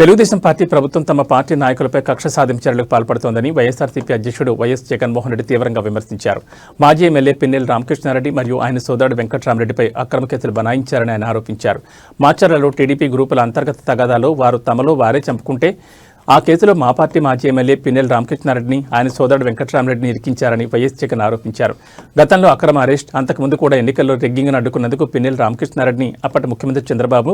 Telugu Desam party ప్రభుత్వం తమ party నాయకులపై కక్ష సాధింపు చర్యలకు పాల్పడుతోందని వైఎస్ఆర్సీపీ అధ్యక్షుడు వైఎస్ జగన్మోహన్ రెడ్డి తీవ్రంగా విమర్శించారు. మాజీ ఎమ్మెల్యే పిన్నెల రామకృష్ణారెడ్డి మరియు ఆయన సోదరుడు వెంకట్రామరెడ్డిపై అక్రమ కేసులు బనాయించారని ఆయన ఆరోపించారు. మాచర్లలో టీడీపీ గ్రూపుల అంతర్గత తగాదాలో వారు తమలో వారే చంపుకుంటే ఆ కేసులో మా పార్టీ మాజీ ఎమ్మెల్యే పిన్నెల రామకృష్ణారెడ్డిని ఆయన సోదరుడు వెంకట్రామరెడ్డిని ఇరికించారని వైఎస్ జగన్ ఆరోపించారు. గతంలో అక్రమ అరెస్ట్ అంతకుముందు కూడా ఎన్నికల్లో రెగ్గింగ్ను అడ్డుకున్నందుకు పిన్నెల రామకృష్ణారెడ్డిని అప్పటి ముఖ్యమంత్రి చంద్రబాబు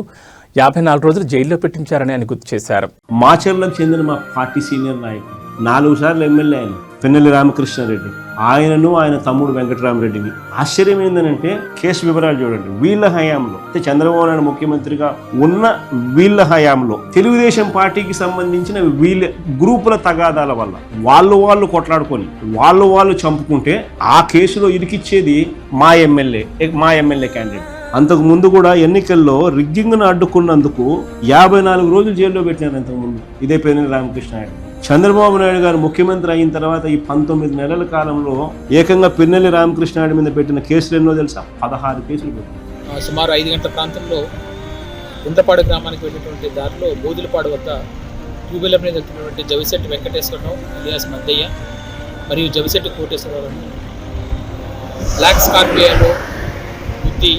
యాభై నాలుగు రోజులు జైల్లో పెట్టించారని ఆయన గుర్తు చేశారు. మాచర్లకు చెందిన మా పార్టీ సీనియర్ నాయకుడు. నాలుగు సార్లు ఎమ్మెల్యే ఆయన. పెన్నెల్లి రామకృష్ణారెడ్డి. ఆయనను ఆయన తమ్ముడు వెంకటరామరెడ్డిని. ఆశ్చర్యం ఏంటంటే కేసు వివరాలు చూడండి. వీళ్ళ హయాంలో అంటే చంద్రబాబు నాయుడు ముఖ్యమంత్రిగా ఉన్న వీళ్ళ హయాంలో తెలుగుదేశం పార్టీకి సంబంధించిన వీళ్ళ గ్రూపుల తగాదాల వల్ల వాళ్ళు వాళ్ళు కొట్లాడుకొని వాళ్ళు వాళ్ళు చంపుకుంటే ఆ కేసులో ఇరికిచ్చేది మా ఎమ్మెల్యే మా ఎమ్మెల్యే క్యాండిడేట్ అంతకు ముందు కూడా ఎన్నికల్లో రిగ్గింగ్ను అడ్డుకున్నందుకు యాభై నాలుగు రోజులు జైల్లో పెట్టినారు అంతకుముందు ఇదే పేరు రామకృష్ణ నాయుడు. చంద్రబాబు నాయుడు గారు ముఖ్యమంత్రి అయిన తర్వాత ఈ పంతొమ్మిది నెలల కాలంలో ఏకంగా పిన్నెల్లి రామకృష్ణ నాయుడు మీద పెట్టిన కేసులు ఎన్నో తెలుసా? పదహారు కేసులు పెట్టారు సుమారు ఐదు గంటల ప్రాంతంలో కుంతపాడు గ్రామానికి వెళ్ళినటువంటి దారిలో బోధులపాడు వద్ద ట్యూబ్వెల్ మీద వెళ్తున్నటువంటి జవిశెట్టి వెంకటేశ్వరరావు అలియాస్ మద్దయ్య మరియు జవిశెట్టి కోటేశ్వరరావు బ్లాక్ స్కార్పియోలో బుద్ధి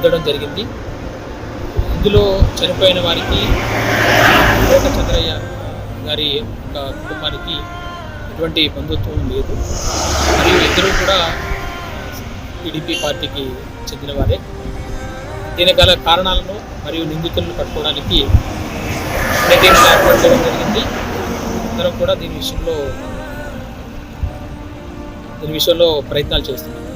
గుద్దడం జరిగింది. ఇందులో చనిపోయిన వారికి కోట చంద్రయ్య గారి ఒక కుటుంబానికి ఎటువంటి బంధుత్వం లేదు. మరియు ఇద్దరు కూడా టీడీపీ పార్టీకి చెందినవారే. దీని గల కారణాలను మరియు నిందితులను పట్టుకోవడానికి టీం ఏర్పాటు చేయడం జరిగింది. అందరం కూడా దీని విషయంలో దీని విషయంలో ప్రయత్నాలు చేస్తున్నాం.